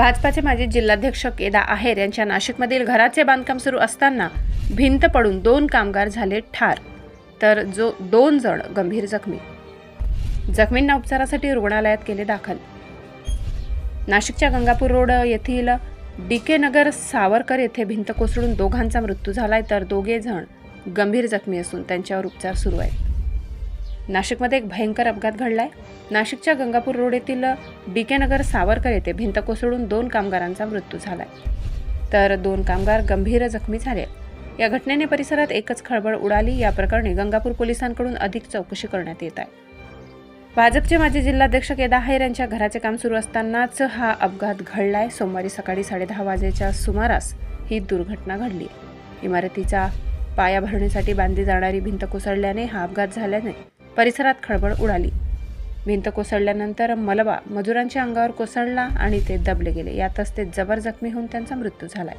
भाजपाचे माजी जिल्हाध्यक्ष केदा आहेर यांच्या नाशिकमधील घराचे बांधकाम सुरू असताना भिंत पडून दोन कामगार झाले ठार तर जो दोन जण गंभीर जखमी. जखमींना उपचारासाठी रुग्णालयात केले दाखल. नाशिकच्या गंगापूर रोड येथील डी के नगर सावरकर येथे भिंत कोसळून दोघांचा मृत्यू झालाय तर दोघे जण गंभीर जखमी असून त्यांच्यावर उपचार सुरू आहेत. नाशिकमध्ये एक भयंकर अपघात घडलाय. नाशिकच्या गंगापूर रोड येथील डी के नगर सावरकर येथे भिंत कोसळून दोन कामगारांचा मृत्यू झालाय. तर दोन कामगार गंभीर जखमी झाले. या घटनेने परिसरात एकच खळबळ उडाली. या प्रकरणी गंगापूर पोलिसांकडून अधिक चौकशी करण्यात येत आहे. भाजपचे माजी जिल्हाध्यक्ष केदा हायर यांच्या घराचे काम सुरू असतानाच हा अपघात घडलाय. सोमवारी सकाळी साडेदहा वाजेच्या सुमारास ही दुर्घटना घडली. इमारतीचा पाया भरण्यासाठी बांधली जाणारी भिंत कोसळल्याने हा अपघात झाल्याने परिसरात खळबळ उडाली. भिंत कोसळल्यानंतर मलबा मजुरांच्या अंगावर कोसळला आणि ते दबले गेले. यातच ते जबर जखमी होऊन त्यांचा मृत्यू झालाय.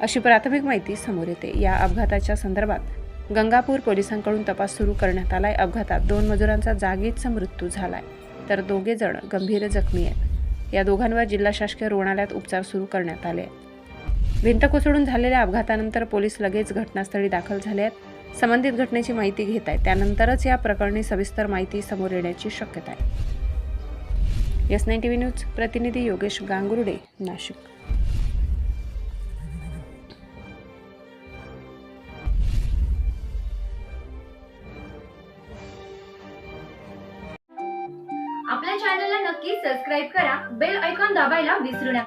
अशी प्राथमिक माहिती समोर येते. या अपघाताच्या संदर्भात गंगापूर पोलिसांकडून तपास सुरू करण्यात आलाय. अपघातात दोन मजुरांचा जागीच मृत्यू झालाय. तर दोघे जण गंभीर जखमी आहेत. या दोघांवर जिल्हा शासकीय रुग्णालयात उपचार सुरू करण्यात आले आहेत. भिंत कोसळून झालेल्या अपघातानंतर पोलीस लगेच घटनास्थळी दाखल झाले आहेत. संबंधित घटनेची माहिती घेत आहे त्यानंतरच या प्रकरणी सविस्तर माहिती समोर येण्याची शक्यता आहे. S nine T V news प्रतिनिधी योगेश गांगुर्डे नाशिक. आपल्या चॅनलला नक्की सबस्क्राईब करा. बेल ऐकॉन दाबायला विसरू नका.